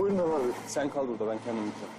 Buyurun Ömer. Sen kal burada ben kendim gideceğim.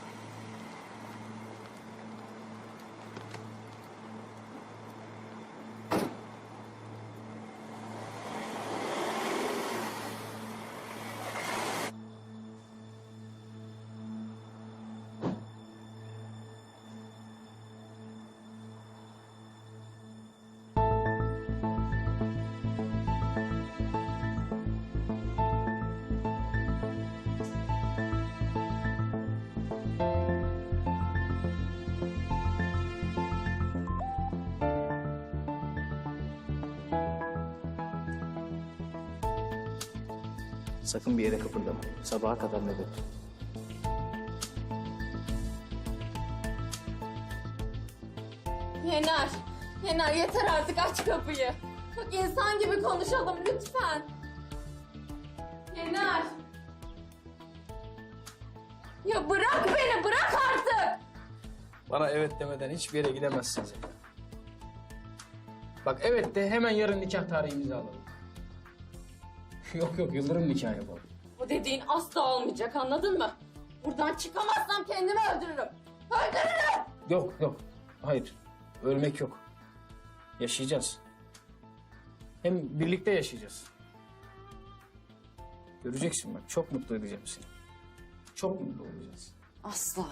Sakın bir yere kıpırdama. Sabaha kadar nöbet. Yener, Yener yeter artık aç kapıyı. Bak insan gibi konuşalım lütfen. Yener. Ya bırak beni, bırak artık. Bana evet demeden hiçbir yere gidemezsin Zehra. Bak evet de hemen yarın nikah tarihimizi alalım. Yok yok Yıldırım nikahı yapalım. Bu dediğin asla olmayacak anladın mı? Buradan çıkamazsam kendimi öldürürüm. Öldürürüm. Yok yok. Hayır. Ölmek yok. Yaşayacağız. Hem birlikte yaşayacağız. Göreceksin bak çok mutlu edeceğim seni. Çok mutlu olacağız. Asla.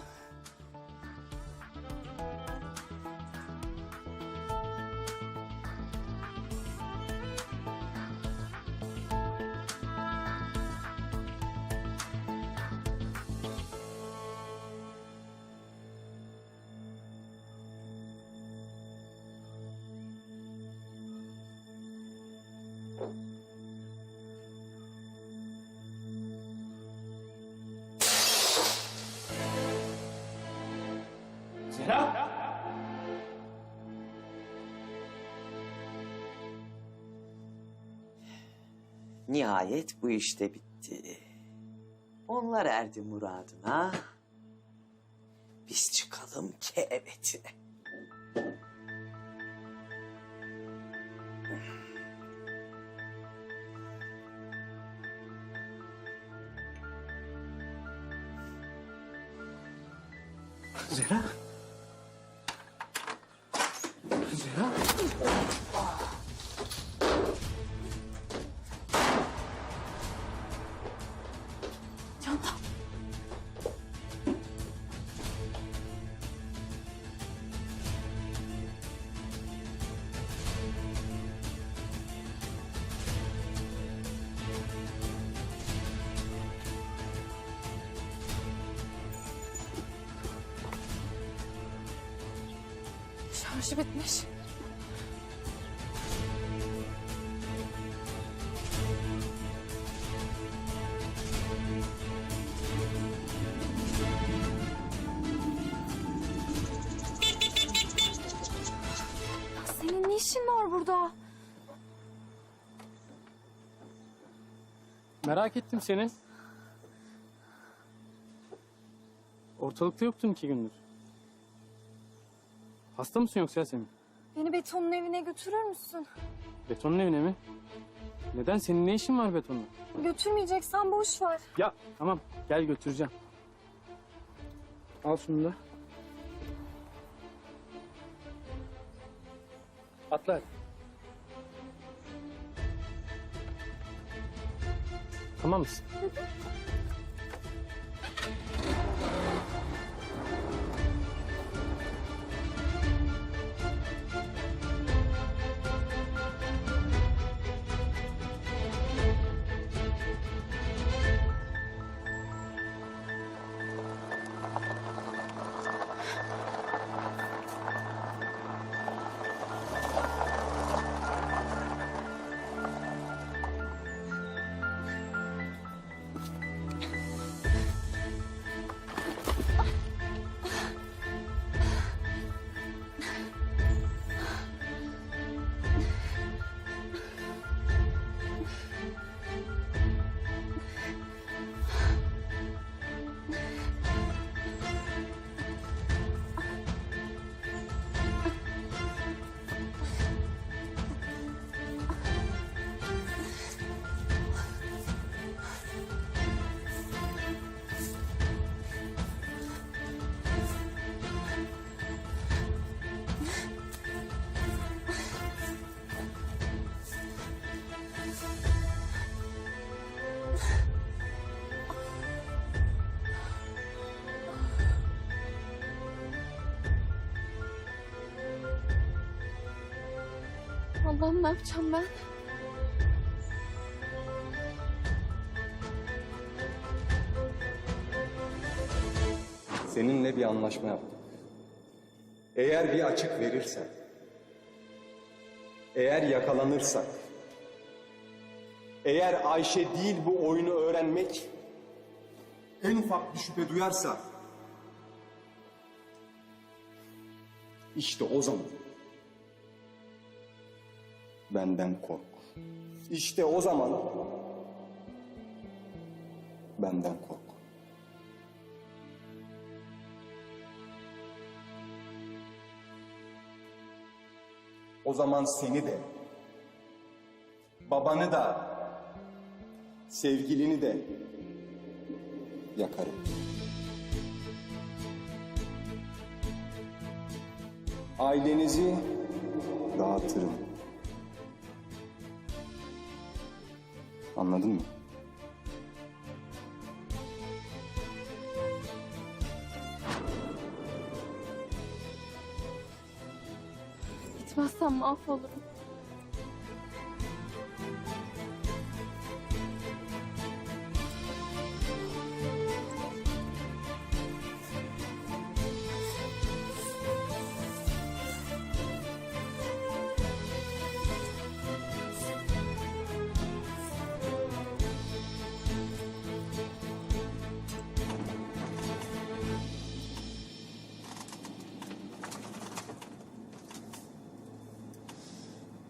Nihayet bu işte bitti. Onlar erdi muradına. Biz çıkalım kerebetine. Zehra? Zehra? Şarjı bitmiş. Senin ne işin var burada? Merak ettim seni. Ortalıkta yoktun iki gündür. Hasta mısın yoksa Yasemin? Beni betonun evine götürür müsün? Betonun evine mi? Neden? Senin ne işin var betonla? Götürmeyeceksen boş ver. Ya tamam gel götüreceğim. Al şunu da. Atla hadi. Tamam mısın? Allah'ım ne yapacağım ben? Seninle bir anlaşma yaptık. Eğer bir açık verirsen, eğer yakalanırsak, eğer Ayşe değil bu oyunu öğrenmek, en ufak bir şüphe duyarsa, işte o zaman benden kork. İşte o zaman benden kork. O zaman seni de, babanı da, sevgilini de yakarım. Ailenizi dağıtırım. Anladın mı? Gitmezsem mahvolurum.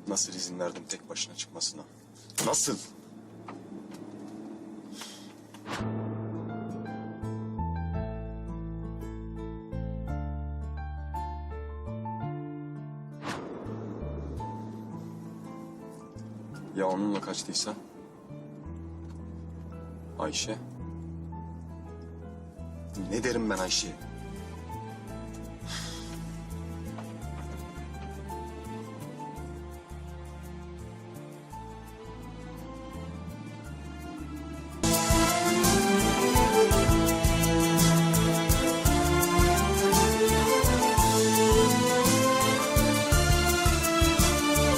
Nasıl izin verdim tek başına çıkmasına? Nasıl? Ya onunla kaçtıysa? Ayşe? Ne derim ben Ayşe'ye?